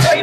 Hey,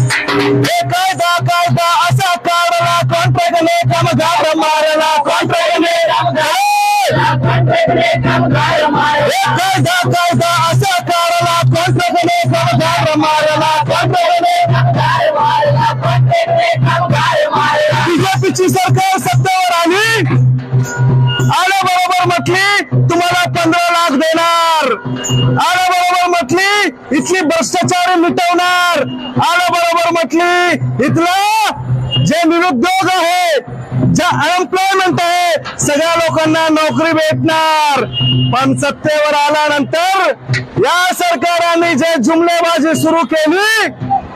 कायदा कायदा असा काढला कॉन्ट्रॅक्टने कामगार मारला कॉन्ट्रॅक्टने कायदा कायदा मारला बीजेपीची सरकार सत्तेवर आली आल्याबरोबर म्हटली तुम्हाला पंधरा लाख देणार. आल्याबरोबर म्हटली इथली भ्रष्टाचार मिटवणार. आल्याबरोबर म्हटली इथलं जे निरुद्योग आहे जे अनएम्प्लॉयमेंट आहे सगळ्या लोकांना नोकरी भेटणार. पण सत्तेवर आल्यानंतर या सरकाराने जे जुमलेबाजी सुरू केली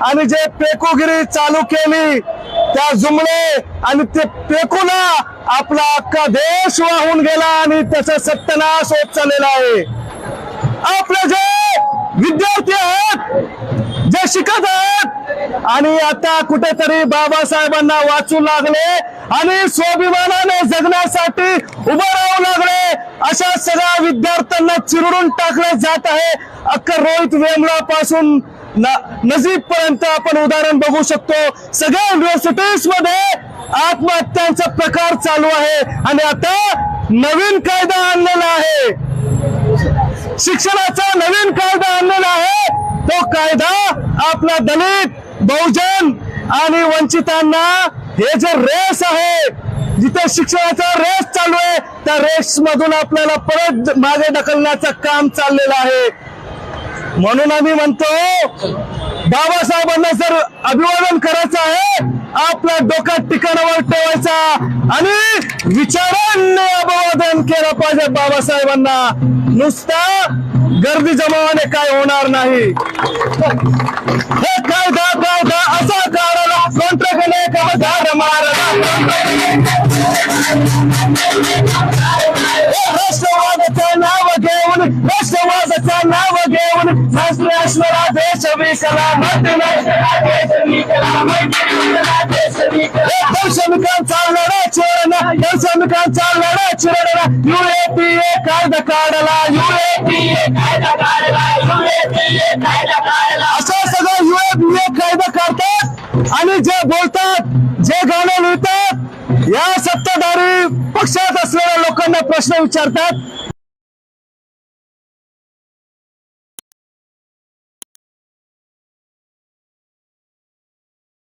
आणि जे पेकुगिरी चालू केली त्या जुमले आणि ते पेकूला आपला अख्खा देश वाहून गेला आणि त्याचा सत्यानाश होत चाललेला आहे. आपले जे विद्यार्थी आहेत जे शिकत आहेत आणि आता कुठेतरी बाबासाहेबांना वाचू लागले आणि स्वाभिमानाने जगण्यासाठी उभं राहू लागले. त्यांना चिरडून टाकले जात आहे. अख्खा रोहित वेमला पासून नजीब पर्यंत आपण उदाहरण बघू शकतो. सगळ्या युनिव्हर्सिटीजमध्ये आत्महत्यांचा प्रकार चालू आहे. आणि आता नवीन कायदा आणलेला आहे. शिक्षणाचा नवीन कायदा आणलेला आहे. तो कायदा आपला दलित बहुजन आणि वंचितांना हे जे रेस आहे जिथे शिक्षणाचा रेस चालू आहे त्या रेस मधून आपल्याला परत मागे ढकलण्याचं काम चाललेलं आहे. म्हणून आम्ही म्हणतो बाबासाहेबांना जर अभिवादन करायचं आहे आपल्या डोक्यात ठिकाणावर ठेवायचा आणि विचारांनी अभिवादन केलं पाहिजे बाबासाहेबांना. नुसता गर्दी जमावाने काय होणार नाही. हे कायदा कायदा असा कारण राष्ट्रवादाचं नाव घेऊन राष्ट्रवादाचं नाव घेऊन शास्त्रश्वरा देश विकला दर्शनिकांचा लढा चिरडणा दर्शनिकांचा लढा चिरडणा युएपीए कायदा काढला युएपीए कायदा काढला युएपीए कायदा काढला प्रश्न विचारतात.